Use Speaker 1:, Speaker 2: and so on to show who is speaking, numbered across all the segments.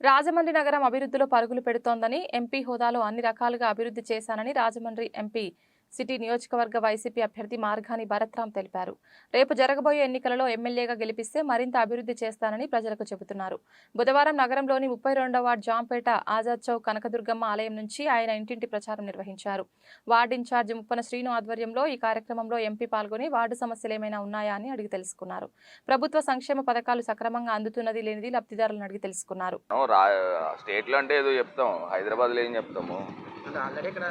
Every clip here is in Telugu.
Speaker 1: రాజమండ్రి నగరం అభివృద్ధిలో పరుగులు పెడుతోందని ఎంపీ హోదాలో అన్ని రకాలుగా అభివృద్ధి చేశానని రాజమండ్రి ఎంపీ సిటీ నియోజకవర్గ వైసీపీ అభ్యర్థి మార్గాని భరత్రాం తెలిపారు. రేపు జరగబోయే ఎన్నికలలో ఎమ్మెల్యేగా గెలిపిస్తే మరింత అభివృద్ధి చేస్తానని ప్రజలకు చెబుతున్నారు. బుధవారం నగరంలోని ముప్పై రెండవ వార్డు జాంపేట ఆజాద్ చౌక్ కనకదుర్గమ్మ ఆలయం నుంచి ఆయన ఇంటింటి ప్రచారం నిర్వహించారు. వార్డు ఇన్ఛార్జి ముప్పన శ్రీను ఆధ్వర్యంలో ఈ కార్యక్రమంలో ఎంపీ పాల్గొని వార్డు సమస్యలు ఏమైనా ఉన్నాయా అని అడిగి తెలుసుకున్నారు. ప్రభుత్వ సంక్షేమ పథకాలు సక్రమంగా అందుతున్నది లేనిది లబ్ధిదారులను అడిగి తెలుసుకున్నారు.
Speaker 2: స్టేట్లో అంటే ఏదో చెప్తాం. హైదరాబాద్లో ఏం చెప్తాము?
Speaker 3: అంటే ఆల్రెడీ ఇక్కడ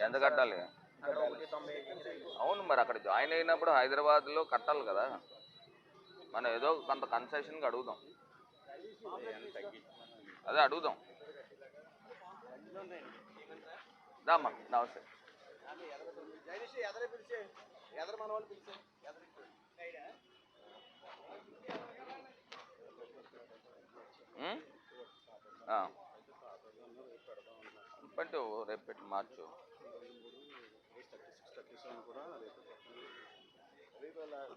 Speaker 2: ఎంత కట్టాలి. అవును మరి అక్కడ జాయిన్ అయినప్పుడు హైదరాబాద్లో కట్టాలి కదా. మనం ఏదో కొంత కన్సెషన్గా అడుగుదాం. అదే అడుగుదాం. నమస్తే? ఆ. పెట్టు రేపు పెట్టి మార్చు.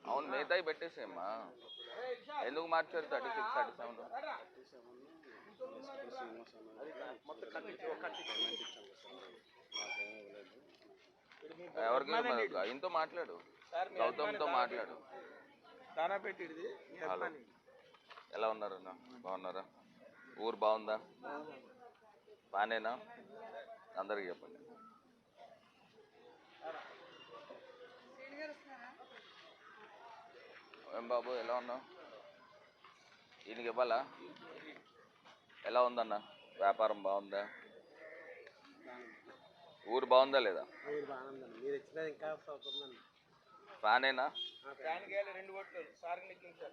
Speaker 2: అవును మిగతాయి పెట్టేసేమ్మా ఎందుకు మార్చారు థర్టీ సిక్స్ థర్టీ సెవెన్ ఎవరికి ఆయనతో మాట్లాడు. గౌతమ్తో మాట్లాడు. ఎలా ఉన్నారు అన్న బాగున్నారా? ఊరు బాగుందా? బానేనా అందరికి చెప్పండి. ఏం బాబు ఎలా ఉన్నావు? ఈయనకి ఇవ్వాలా? ఎలా ఉందన్న? వ్యాపారం బాగుందా? ఊరు బాగుందా లేదా? ఫ్యానేనా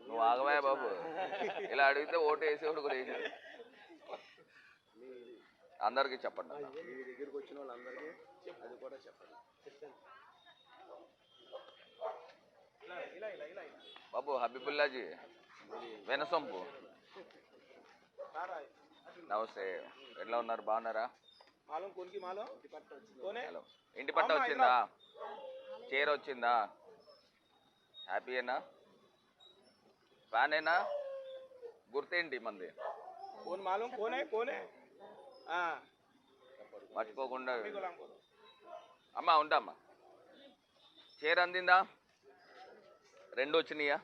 Speaker 2: నువ్వు ఆగవా బాబు. ఇలా అడిగితే ఓటు వేసేవాడు కూడా వేసాడు అందరికీ చెప్పండి.
Speaker 3: మీ దగ్గరికి వచ్చిన వాళ్ళందరికీ అది కూడా చెప్పండి.
Speaker 2: బాబు హబీబుల్లాజీ వెనసొంపు. నమస్తే. ఎట్లా ఉన్నారు? బాగున్నారా? హలో. ఇంటి పట్ట వచ్చిందా? చీర వచ్చిందా? హ్యాపీయేనా ఫ్యానేనా గుర్తేంటి మంది?
Speaker 3: కోన్ మాలం కోనే కోనే.
Speaker 2: మర్చిపోకుండా అమ్మా ఉంటామ్మా. చీర అందిందా? రెండు వచ్చినాయా?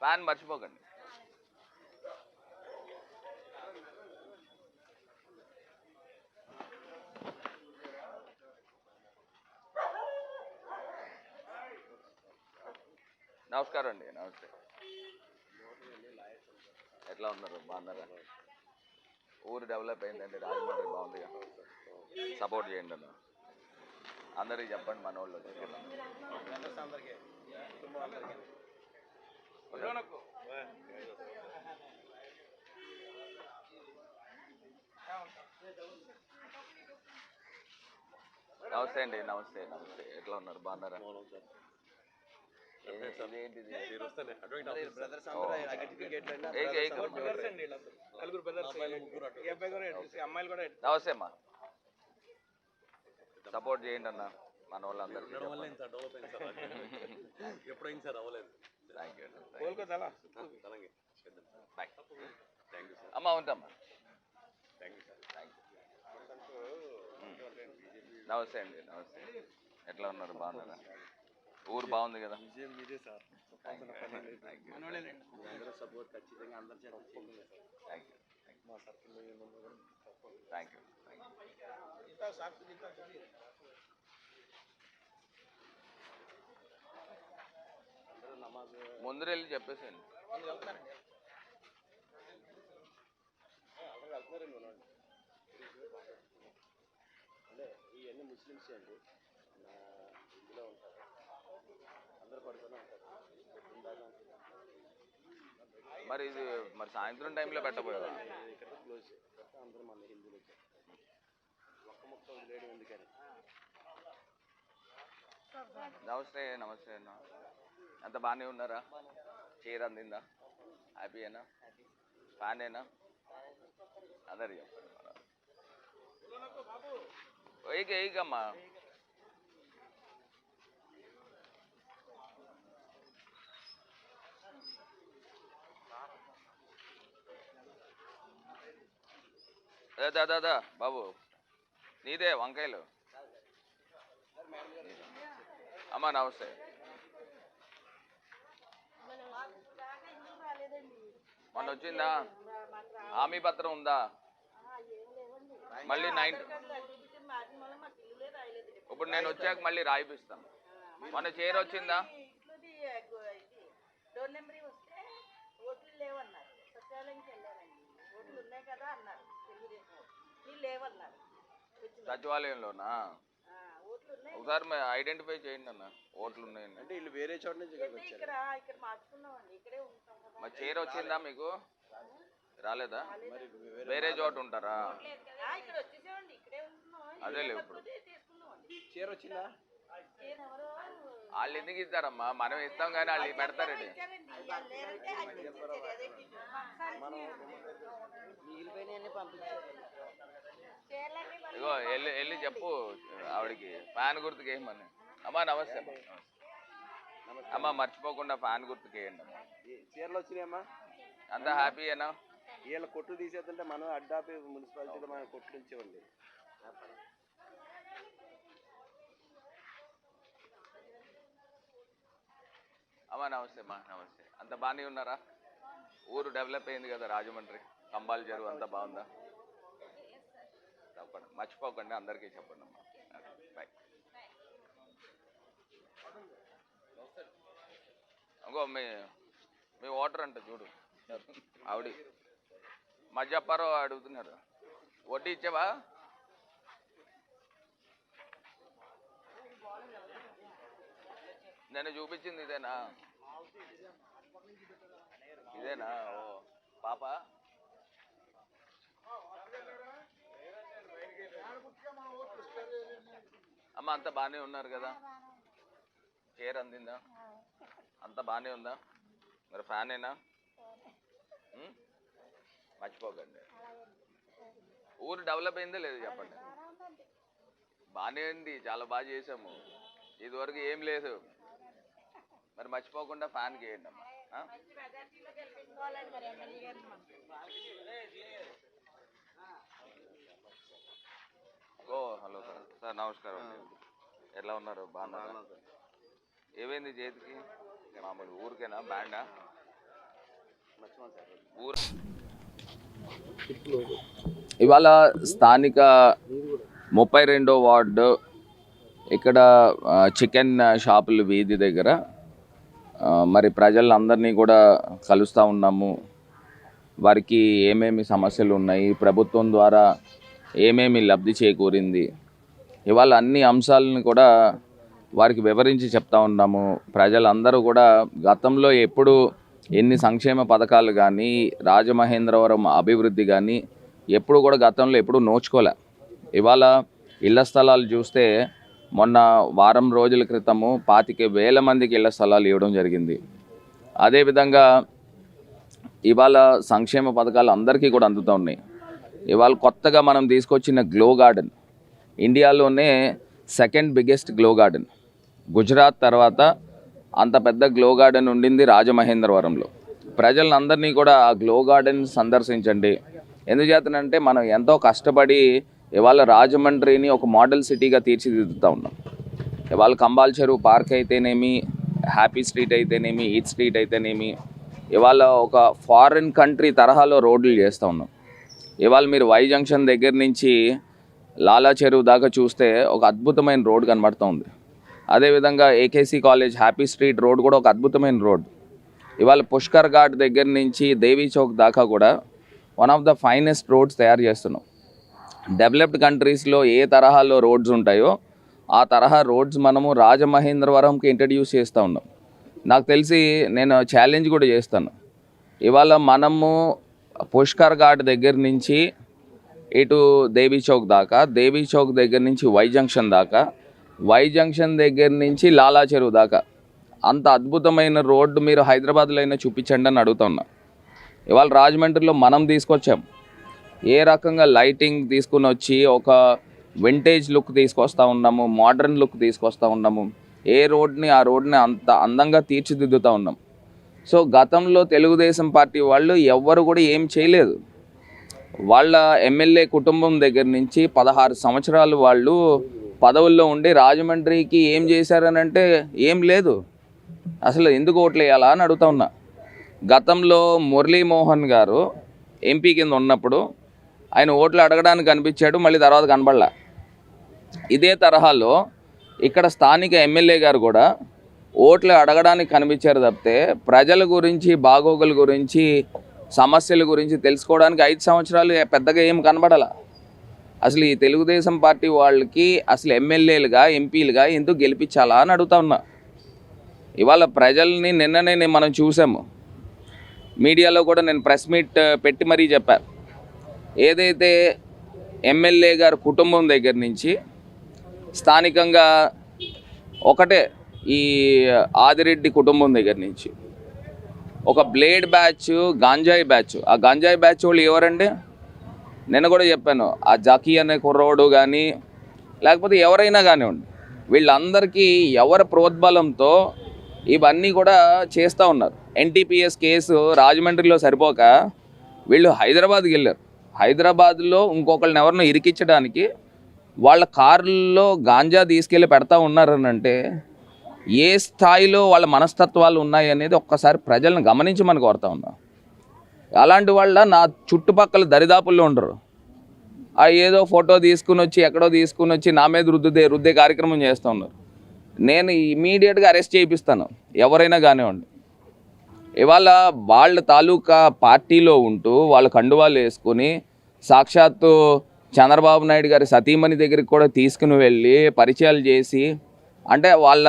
Speaker 2: ఫ్యాన్ మర్చిపోకండి. నమస్కారం అండి నమస్తే. ఎట్లా ఉన్నారు? బాగున్నారా? ఊరు డెవలప్ అయిందండి రాజమండ్రి బాగుందిగా సపోర్ట్ చేయండి అన్న అందరికి చెప్పండి మన వాళ్ళు
Speaker 3: అందరికీ కుటుంబం అందరికీ
Speaker 2: నమస్తే అండి నమస్తే నమస్తే ఎట్లా ఉన్నారు బాగున్నారా ఏ- ఇదేంటిది?
Speaker 3: బ్రదర్స్
Speaker 2: ఓ. నమస్తే అమ్మా సపోర్ట్ చేయండి అన్న మన వాళ్ళందరికీ
Speaker 4: ఎప్పుడైంది సార్ అవ్వలేదు?
Speaker 2: థ్యాంక్ యూ బాయ్ అమ్మా ఉంటామ్మా.
Speaker 4: Thank you sir
Speaker 2: thank you నమస్తే అండి నమస్తే. ఎట్లా ఉన్నారు? బాగున్నారా? ఊరు బాగుంది కదా?
Speaker 4: మీదే sir.
Speaker 2: Thank you thank you
Speaker 4: మా సర్కిల్లో ఏమన్నా కూడా
Speaker 2: థ్యాంక్ యూ థ్యాంక్ యూ
Speaker 3: ఇంత సాక్షి ఇంత చూసి.
Speaker 4: అందరూ నమాజ్
Speaker 2: ముందు వెళ్ళి చెప్పేసేయండి.
Speaker 4: అంటే ఇవన్నీ ముస్లిమ్స్ అండి. ఇందులో ఉంటారు. అందరూ పడుతూనే ఉంటారు.
Speaker 2: మరి ఇది మరి సాయంత్రం టైంలో పెట్టబోయేవా నమస్తే నమస్తే అన్న. అంత బాగానే ఉన్నారా? చీర అందిందా? హ్యాపీయేనా ఫ్యానేనా అందరు చెప్పండి ఏక ఏకమ్మా దా, దా దా బాబు. నీదే వంకాయలు. అమ్మా నమస్తే. మొన్న వచ్చిందా? హామీ పత్రం ఉందా? మళ్ళీ నైన్ ఇప్పుడు నేను వచ్చాక మళ్ళీ రాయిపిస్తాను మొన్న చీర వచ్చిందా?
Speaker 5: డోర్ నెంబర్ వస్తే ఓట్లు లేవన్నారు. సచివాలయంకి వెళ్ళారండి. ఓట్లు ఉన్నాయి కదా అన్నారు. లేవన్నారు
Speaker 2: సచివాలయంలోనా?
Speaker 5: ఆ, ఓట్లు ఉన్నాయి
Speaker 2: ఒకసారి మీరు ఐడెంటిఫై చేయండి అన్న ఓట్లు ఉన్నాయండి
Speaker 4: అంటే వీళ్ళు వేరే చోట నుంచి ఇక్కడికి
Speaker 5: అంటే
Speaker 4: వచ్చారు?
Speaker 5: ఇక్కడ ఇక్కడ మార్చుకున్నామండి ఇక్కడే ఉంటాం కదా.
Speaker 2: మరి చీర వచ్చిందా మీకు? రాలేదా?
Speaker 4: మరి వేరే
Speaker 2: వేరే చోట ఉంటారా?
Speaker 5: ఆ, ఇక్కడ వచ్చేసామండి ఇక్కడే ఉంటున్నాం.
Speaker 2: అదేలే ఇప్పుడు.
Speaker 5: తీసుకున్నామండి
Speaker 4: చీర వచ్చిందా?
Speaker 5: ఎవరో
Speaker 2: వాళ్ళు ఎందుకు ఇస్తారమ్మా? మనం ఇస్తాం కానీ వాళ్ళు పెడతారండి
Speaker 5: ఇచ్చారండి. వాళ్ళు లేరంటే ఆయన ఇచ్చేసారు అదేంటి
Speaker 6: మిగిలిపోయినవన్నీ పంపించారు.
Speaker 2: ఇగో వెళ్ళి వెళ్ళి చెప్పు ఆవిడకి. ఫ్యాన్ గుర్తుకు వేయమని అమ్మా నమస్తే అమ్మా. అమ్మా మర్చిపోకుండా ఫ్యాన్ గుర్తుకు వేయండి అమ్మా.
Speaker 4: ఈ చీరలు వచ్చినాయమ్మా
Speaker 2: అంతా హ్యాపీయేనా
Speaker 4: వీళ్ళ కొట్లు తీసేస్తుంటే మనం అడ్డాపి మున్సిపాలిటీలో మన కొట్లు ఉంచేవండి.
Speaker 2: అమ్మా నమస్తే అమ్మా నమస్తే. అంత బాగానే ఉన్నారా? ఊరు డెవలప్ అయింది కదా రాజమండ్రి. కంబాల చెరువు అంతా బాగుందా? తప్పండి మర్చిపోకండి అందరికీ చెప్పండి అమ్మా. బాయ్. ఇంకో మీ మీ ఓటర్ అంట చూడు. ఆవిడ. మధ్యప్పారో అడుగుతున్నారు. వడ్డీ ఇచ్చావా? నేను చూపించింది ఇదేనా? ఇదేనా? ఓ పాప. అమ్మ అంత బాగానే ఉన్నారు కదా? చీర అందిందా? అంత బాగానే ఉందా? మరి ఫ్యానేనా? మర్చిపోకండి. ఊరు డెవలప్ అయిందా లేదు చెప్పండి. బాగానే ఉంది చాలా బాగా చేసాము ఇదివరకు ఏం లేదు. మరి మర్చిపోకుండా ఫ్యాన్ చేయండి అమ్మా ఆ?
Speaker 5: మెజార్టీలో గెలిపించుకోవాలండి మరి ఎమ్మెల్యే గారిని మనం
Speaker 2: ఓ హలో సార్. సార్ నమస్కారం అండి. ఎట్లా ఉన్నారు? బాగున్నారా? ఏమైంది చేతికి? మామూలు ఊరికేనా? బ్యాండా? ఊరు. ఇవాళ స్థానిక ముప్పై రెండో వార్డు ఇక్కడ చికెన్ షాపుల వీధి దగ్గర మరి ప్రజలందరినీ కూడా కలుస్తూ ఉన్నాము. వారికి ఏమేమి సమస్యలు ఉన్నాయి? ప్రభుత్వం ద్వారా ఏమేమి లబ్ధి చేకూరింది? ఇవాళ అన్ని అంశాలను కూడా వారికి వివరించి చెప్తా ఉన్నాము. ప్రజలందరూ కూడా గతంలో ఎప్పుడు ఎన్ని సంక్షేమ పథకాలు కానీ రాజమహేంద్రవరం అభివృద్ధి కానీ ఎప్పుడు కూడా గతంలో ఎప్పుడు నోచుకోలే. ఇవాళ ఇళ్ళ స్థలాలు చూస్తే మొన్న వారం రోజుల క్రితము పాతిక వేల మందికి ఇళ్ళ స్థలాలు ఇవ్వడం జరిగింది. అదేవిధంగా ఇవాళ సంక్షేమ పథకాలు అందరికీ కూడా అందుతూ ఉన్నాయి. ఇవాళ కొత్తగా మనం తీసుకొచ్చిన గ్లో గార్డెన్. ఇండియాలోనే second biggest glow garden. Gujarat తర్వాత అంత పెద్ద గ్లో గార్డెన్ ఉండింది రాజమహేంద్రవరంలో. ప్రజలందరినీ కూడా ఆ గ్లో గార్డెన్ సందర్శించండి. ఎందుచేతనంటే మనం ఎంతో కష్టపడి ఇవాళ రాజమండ్రిని ఒక మోడల్ సిటీగా తీర్చిదిద్దుతూ ఉన్నాం. ఇవాళ కంబాల్ చెరువు పార్క్ అయితేనేమి హ్యాపీ స్ట్రీట్ అయితేనేమి ఈట్ స్ట్రీట్ అయితేనేమి ఇవాళ ఒక ఫారిన్ కంట్రీ తరహాలో రోడ్లు చేస్తూ ఉన్నాం. ఇవాళ మీరు వై జంక్షన్ దగ్గర నుంచి లాలా చెరువు దాకా చూస్తే ఒక అద్భుతమైన రోడ్ కనబడుతుంది. అదేవిధంగా AKC college happy street road కూడా ఒక అద్భుతమైన రోడ్. ఇవాళ పుష్కర్ ఘాట్ దగ్గర నుంచి దేవీ చౌక్ దాకా కూడా one of the finest roads తయారు చేస్తున్నాం. డెవలప్డ్ కంట్రీస్లో ఏ తరహాలో రోడ్స్ ఉంటాయో ఆ తరహా రోడ్స్ మనము రాజమహేంద్రవరంకి ఇంట్రడ్యూస్ చేస్తూ ఉన్నాం. నాకు తెలిసి నేను ఛాలెంజ్ కూడా చేస్తాను. ఇవాళ మనము పుష్కర్ ఘాట్ దగ్గర నుంచి ఇటు దేవీ చౌక్ దాకా దేవీ చౌక్ దగ్గర నుంచి వై జంక్షన్ దాకా వై జంక్షన్ దగ్గర నుంచి లాలా చెరువు దాకా. అంత అద్భుతమైన రోడ్డు మీరు హైదరాబాద్లో అయినా చూపించండి అని అడుగుతున్నా ఇవాళ రాజమండ్రిలో మనం తీసుకొచ్చాం. ఏ రకంగా లైటింగ్ తీసుకుని వచ్చి ఒక వింటేజ్ లుక్ తీసుకొస్తా ఉన్నాము మోడర్న్ లుక్ తీసుకొస్తా ఉన్నాము. ఏ రోడ్ని ఆ రోడ్ని అంత అందంగా తీర్చిదిద్దుతూ ఉన్నాం. సో గతంలో తెలుగుదేశం పార్టీ వాళ్ళు ఎవ్వరు కూడా ఏం చేయలేదు. వాళ్ళ ఎమ్మెల్యే కుటుంబం దగ్గర నుంచి పదహారు సంవత్సరాలు వాళ్ళు పదవుల్లో ఉండి రాజమండ్రికి ఏం చేశారనంటే ఏం లేదు. అసలు ఎందుకు ఓట్లు వేయాలా అని అడుగుతా ఉన్నా. గతంలో మురళీమోహన్ గారు ఎంపీ కింద ఉన్నప్పుడు ఆయన ఓట్లు అడగడానికి కనిపించాడు మళ్ళీ తర్వాత కనబడలా. ఇదే తరహాలో ఇక్కడ స్థానిక ఎమ్మెల్యే గారు కూడా ఓట్లు అడగడానికి కనిపించారు తప్పితే ప్రజల గురించి బాగోగుల గురించి సమస్యల గురించి తెలుసుకోవడానికి ఐదు సంవత్సరాలు పెద్దగా ఏం కనబడాల. అసలు ఈ తెలుగుదేశం పార్టీ వాళ్ళకి అసలు ఎమ్మెల్యేలుగా ఎంపీలుగా ఎందుకు గెలిపించాలా అని అడుగుతా ఉన్నా. ఇవాళ ప్రజల్ని నిన్ననే మనం చూసాము. మీడియాలో కూడా నేను ప్రెస్ మీట్ పెట్టి మరీ చెప్పాను ఏదైతే ఎమ్మెల్యే గారి కుటుంబం దగ్గర నుంచి స్థానికంగా ఒకటే ఈ ఆదిరెడ్డి కుటుంబం దగ్గర నుంచి. ఒక బ్లేడ్ బ్యాచ్ గాంజాయి బ్యాచ్. ఆ గాంజాయి బ్యాచ్ వాళ్ళు ఎవరండి? నేను కూడా చెప్పాను ఆ జాకీ అనే కుర్రోడు కానీ లేకపోతే ఎవరైనా కానివ్వండి వీళ్ళందరికీ ఎవరి ప్రోద్బలంతో ఇవన్నీ కూడా చేస్తూ ఉన్నారు. ఎన్టీపీఎస్ కేసు రాజమండ్రిలో సరిపోక వీళ్ళు హైదరాబాద్కి వెళ్ళారు. హైదరాబాద్లో ఇంకొకళ్ళని ఎవరినో ఇరికించడానికి వాళ్ళ కారుల్లో గాంజా తీసుకెళ్ళి పెడతా ఉన్నారని అంటే ఏ స్థాయిలో వాళ్ళ మనస్తత్వాలు ఉన్నాయి అనేది ఒక్కసారి ప్రజలను గమనించమని కోరుతా ఉన్నాం. అలాంటి వాళ్ళ నా చుట్టుపక్కల దరిదాపుల్లో ఉండరు. ఆ ఏదో ఫోటో తీసుకుని వచ్చి ఎక్కడో తీసుకుని వచ్చి నా మీద రుద్దుదే రుద్దే కార్యక్రమం చేస్తూ ఉన్నారు. నేను ఇమీడియట్గా అరెస్ట్ చేయిస్తాను ఎవరైనా కానివ్వండి. ఇవాళ వాళ్ళ తాలూకా పార్టీలో ఉంటూ వాళ్ళ కండువాలు వేసుకొని సాక్షాత్తు చంద్రబాబు నాయుడు గారి సతీమణి దగ్గరికి కూడా తీసుకుని వెళ్ళి పరిచయాలు చేసి అంటే వాళ్ళ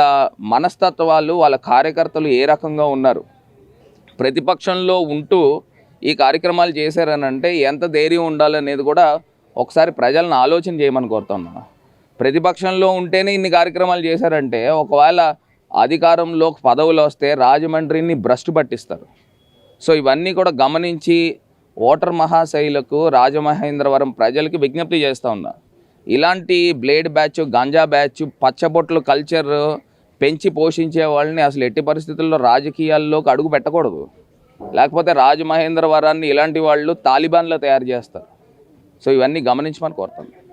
Speaker 2: మనస్తత్వాలు వాళ్ళ కార్యకర్తలు ఏ రకంగా ఉన్నారు? ప్రతిపక్షంలో ఉంటూ ఈ కార్యక్రమాలు చేశారనంటే ఎంత ధైర్యం ఉండాలనేది కూడా ఒకసారి ప్రజలను ఆలోచన చేయమని కోరుతున్నాను ప్రతిపక్షంలో ఉంటేనే ఇన్ని కార్యక్రమాలు చేశారంటే ఒకవేళ అధికారంలోకి పదవులు వస్తే రాజమండ్రిని భ్రష్టు పట్టిస్తారు. సో ఇవన్నీ కూడా గమనించి ఓటర్ మహాశైలకు రాజమహేంద్రవరం ప్రజలకి విజ్ఞప్తి చేస్తూ ఉన్నా. ఇలాంటి బ్లేడ్ బ్యాచ్ గంజా బ్యాచ్ పచ్చబొట్లు కల్చర్ పెంచి పోషించే వాళ్ళని అసలు ఎట్టి పరిస్థితుల్లో రాజకీయాల్లోకి అడుగు పెట్టకూడదు. లేకపోతే రాజమహేంద్రవరాన్ని ఇలాంటి వాళ్ళు తాలిబాన్లో తయారు చేస్తారు. సో ఇవన్నీ గమనించమని కోరుతాను